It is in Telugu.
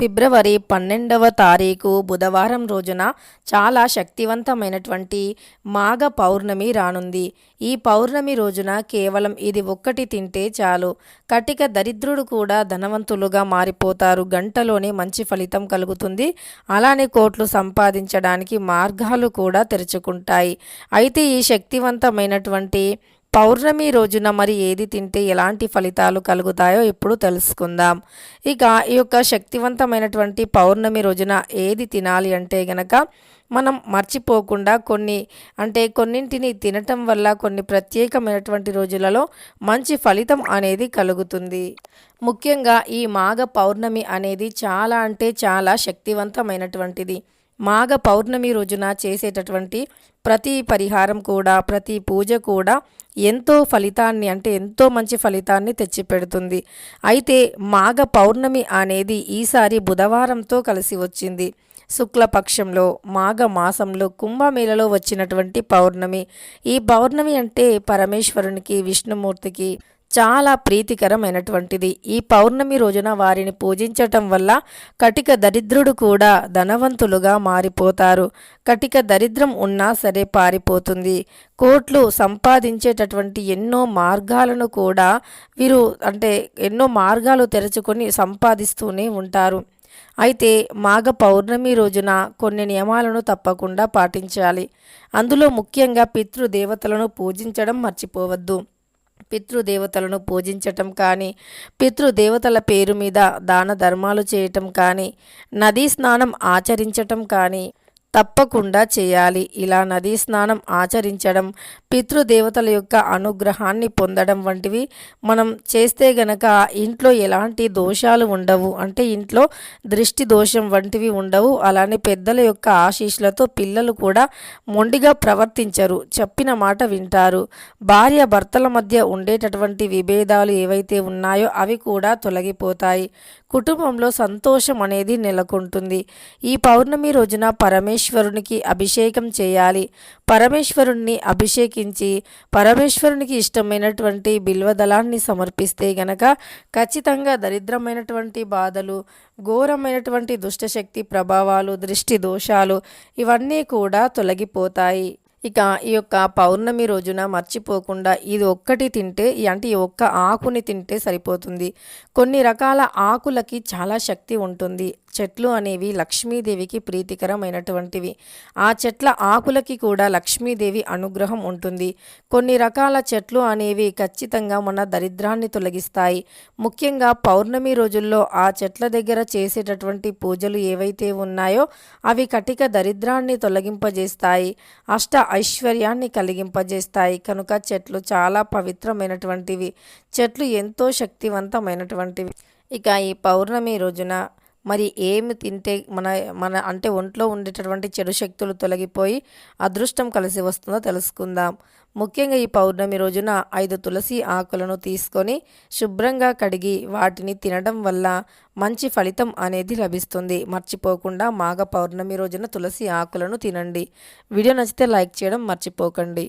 ఫిబ్రవరి పన్నెండవ తారీఖు బుధవారం రోజున చాలా శక్తివంతమైనటువంటి మాఘ పౌర్ణమి రానుంది. ఈ పౌర్ణమి రోజున కేవలం ఇది ఒక్కటి తింటే చాలు. కటిక దరిద్రుడు కూడా ధనవంతులుగా మారిపోతారు. గంటలోనే మంచి ఫలితం కలుగుతుంది. అలానే కోట్లు సంపాదించడానికి మార్గాలు కూడా తెరుచుకుంటాయి. అయితే ఈ శక్తివంతమైనటువంటి పౌర్ణమి రోజున మరి ఏది తింటే ఎలాంటి ఫలితాలు కలుగుతాయో ఇప్పుడు తెలుసుకుందాం. ఇక ఈ యొక్క శక్తివంతమైనటువంటి పౌర్ణమి రోజున ఏది తినాలి అంటే గనక మనం మర్చిపోకుండా కొన్ని అంటే కొన్నింటిని తినటం వల్ల కొన్ని ప్రత్యేకమైనటువంటి రోజులలో మంచి ఫలితం అనేది కలుగుతుంది. ముఖ్యంగా ఈ మాఘ పౌర్ణమి అనేది చాలా అంటే చాలా శక్తివంతమైనటువంటిది. మాఘ పౌర్ణమి రోజున చేసేటటువంటి ప్రతి పరిహారం కూడా ప్రతి పూజ కూడా ఎంతో ఫలితాన్ని అంటే ఎంతో మంచి ఫలితాన్ని తెచ్చిపెడుతుంది. అయితే మాఘ పౌర్ణమి అనేది ఈసారి బుధవారంతో కలిసి వచ్చింది. శుక్లపక్షంలో మాఘ మాసంలో కుంభమేళలో వచ్చినటువంటి పౌర్ణమి. ఈ పౌర్ణమి అంటే పరమేశ్వరునికి విష్ణుమూర్తికి చాలా ప్రీతికరమైనటువంటిది. ఈ పౌర్ణమి రోజున వారిని పూజించటం వల్ల కటిక దరిద్రుడు కూడా ధనవంతులుగా మారిపోతారు. కటిక దరిద్రం ఉన్నా సరే పారిపోతుంది. కోట్లు సంపాదించేటటువంటి ఎన్నో మార్గాలను కూడా వీరు అంటే ఎన్నో మార్గాలు తెరుచుకొని సంపాదిస్తూనే ఉంటారు. అయితే మాఘ పౌర్ణమి రోజున కొన్ని నియమాలను తప్పకుండా పాటించాలి. అందులో ముఖ్యంగా పితృదేవతలను పూజించడం మర్చిపోవద్దు. పితృదేవతలను పూజించటం కానీ పితృదేవతల పేరు మీద దాన ధర్మాలు చేయటం కానీ నదీ స్నానం ఆచరించటం కానీ తప్పకుండా చేయాలి. ఇలా నదీ స్నానం ఆచరించడం పితృదేవతల యొక్క అనుగ్రహాన్ని పొందడం వంటివి మనం చేస్తే గనక ఇంట్లో ఎలాంటి దోషాలు ఉండవు. అంటే ఇంట్లో దృష్టి దోషం వంటివి ఉండవు. అలానే పెద్దల యొక్క ఆశీస్సులతో పిల్లలు కూడా మొండిగా ప్రవర్తించరు. చెప్పిన మాట వింటారు. భార్య భర్తల మధ్య ఉండేటటువంటి విభేదాలు ఏవైతే ఉన్నాయో అవి కూడా తొలగిపోతాయి. కుటుంబంలో సంతోషం అనేది నెలకొంటుంది. ఈ పౌర్ణమి రోజున పరమేశ్వరునికి అభిషేకం చేయాలి. పరమేశ్వరుణ్ణి అభిషేకించి పరమేశ్వరునికి ఇష్టమైనటువంటి బిల్వదళాన్ని సమర్పిస్తే గనక ఖచ్చితంగా దరిద్రమైనటువంటి బాధలు ఘోరమైనటువంటి దుష్టశక్తి ప్రభావాలు దృష్టి దోషాలు ఇవన్నీ కూడా తొలగిపోతాయి. ఇక ఈ యొక్క పౌర్ణమి రోజున మర్చిపోకుండా ఇది ఒక్కటి తింటే అంటే ఈ ఒక్క ఆకుని తింటే సరిపోతుంది. కొన్ని రకాల ఆకులకి చాలా శక్తి ఉంటుంది. చెట్లు అనేవి లక్ష్మీదేవికి ప్రీతికరమైనటువంటివి. ఆ చెట్ల ఆకులకి కూడా లక్ష్మీదేవి అనుగ్రహం ఉంటుంది. కొన్ని రకాల చెట్లు అనేవి ఖచ్చితంగా మన దరిద్రాన్ని తొలగిస్తాయి. ముఖ్యంగా పౌర్ణమి రోజుల్లో ఆ చెట్ల దగ్గర చేసేటటువంటి పూజలు ఏవైతే ఉన్నాయో అవి కటిక దరిద్రాన్ని తొలగింపజేస్తాయి. అష్ట ఐశ్వర్యాన్ని కలిగింపజేస్తాయి. కనుక చెట్లు చాలా పవిత్రమైనటువంటివి. చెట్లు ఎంతో శక్తివంతమైనటువంటివి. ఇక ఈ పౌర్ణమి రోజున మరి ఏమి తింటే మన మన అంటే ఒంట్లో ఉండేటటువంటి చెడు శక్తులు తొలగిపోయి అదృష్టం కలిసి వస్తుందో తెలుసుకుందాం. ముఖ్యంగా ఈ పౌర్ణమి రోజున ఐదు తులసి ఆకులను తీసుకొని శుభ్రంగా కడిగి వాటిని తినడం వల్ల మంచి ఫలితం అనేది లభిస్తుంది. మర్చిపోకుండా మాఘ పౌర్ణమి రోజున తులసి ఆకులను తినండి. వీడియో నచ్చితే లైక్ చేయడం మర్చిపోకండి.